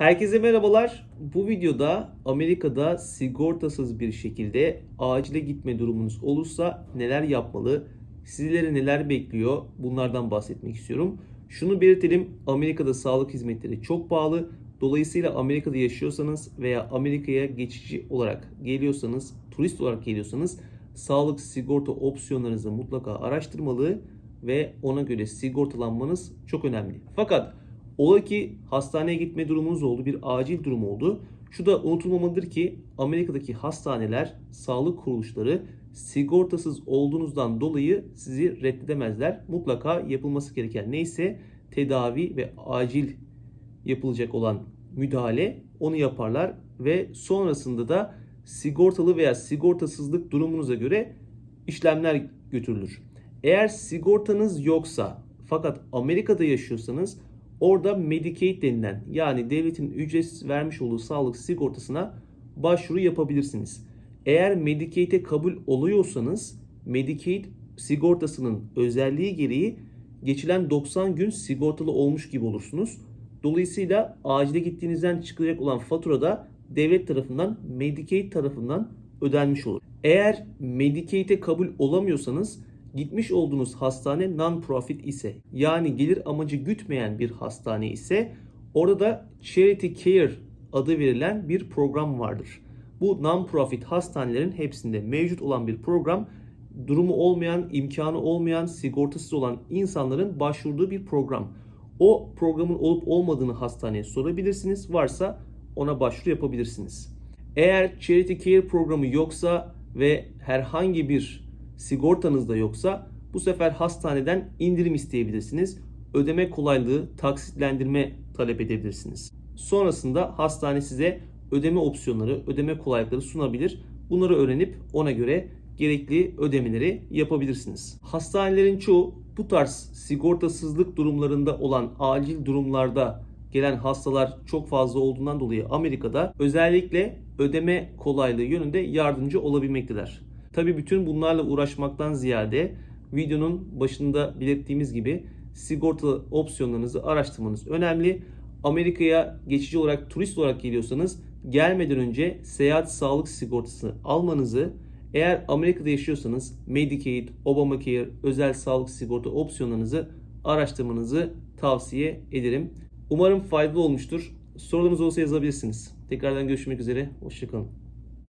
Herkese merhabalar. Bu videoda Amerika'da sigortasız bir şekilde acile gitme durumunuz olursa neler yapmalı, sizleri neler bekliyor bunlardan bahsetmek istiyorum. Şunu belirtelim Amerika'da sağlık hizmetleri çok pahalı. Dolayısıyla Amerika'da yaşıyorsanız veya Amerika'ya geçici olarak geliyorsanız, turist olarak geliyorsanız sağlık sigorta opsiyonlarınızı mutlaka araştırmalı ve ona göre sigortalanmanız çok önemli. Fakat ola ki hastaneye gitme durumunuz oldu, bir acil durum oldu. Şu da unutulmamalıdır ki Amerika'daki hastaneler, sağlık kuruluşları sigortasız olduğunuzdan dolayı sizi reddedemezler. Mutlaka yapılması gereken neyse tedavi ve acil yapılacak olan müdahale onu yaparlar ve sonrasında da sigortalı veya sigortasızlık durumunuza göre işlemler götürülür. Eğer sigortanız yoksa fakat Amerika'da yaşıyorsanız orada Medicaid denilen yani devletin ücretsiz vermiş olduğu sağlık sigortasına başvuru yapabilirsiniz. Eğer Medicaid'e kabul oluyorsanız Medicaid sigortasının özelliği gereği geçilen 90 gün sigortalı olmuş gibi olursunuz. Dolayısıyla acile gittiğinizden çıkacak olan fatura da devlet tarafından Medicaid tarafından ödenmiş olur. Eğer Medicaid'e kabul olamıyorsanız gitmiş olduğunuz hastane non-profit ise yani gelir amacı gütmeyen bir hastane ise orada da Charity Care adı verilen bir program vardır. Bu non-profit hastanelerin hepsinde mevcut olan bir program durumu olmayan, imkanı olmayan, sigortasız olan insanların başvurduğu bir program. O programın olup olmadığını hastaneye sorabilirsiniz. Varsa ona başvuru yapabilirsiniz. Eğer Charity Care programı yoksa ve herhangi bir sigortanız da yoksa bu sefer hastaneden indirim isteyebilirsiniz. Ödeme kolaylığı, taksitlendirme talep edebilirsiniz. Sonrasında hastane size ödeme opsiyonları, ödeme kolaylıkları sunabilir. Bunları öğrenip ona göre gerekli ödemeleri yapabilirsiniz. Hastanelerin çoğu bu tarz sigortasızlık durumlarında olan acil durumlarda gelen hastalar çok fazla olduğundan dolayı Amerika'da özellikle ödeme kolaylığı yönünde yardımcı olabilmektedir. Tabii bütün bunlarla uğraşmaktan ziyade videonun başında belirttiğimiz gibi sigorta opsiyonlarınızı araştırmanız önemli. Amerika'ya geçici olarak turist olarak geliyorsanız gelmeden önce seyahat sağlık sigortası almanızı eğer Amerika'da yaşıyorsanız Medicaid, Obamacare, özel sağlık sigorta opsiyonlarınızı araştırmanızı tavsiye ederim. Umarım faydalı olmuştur. Sorularınız olsa yazabilirsiniz. Tekrardan görüşmek üzere. Hoşçakalın.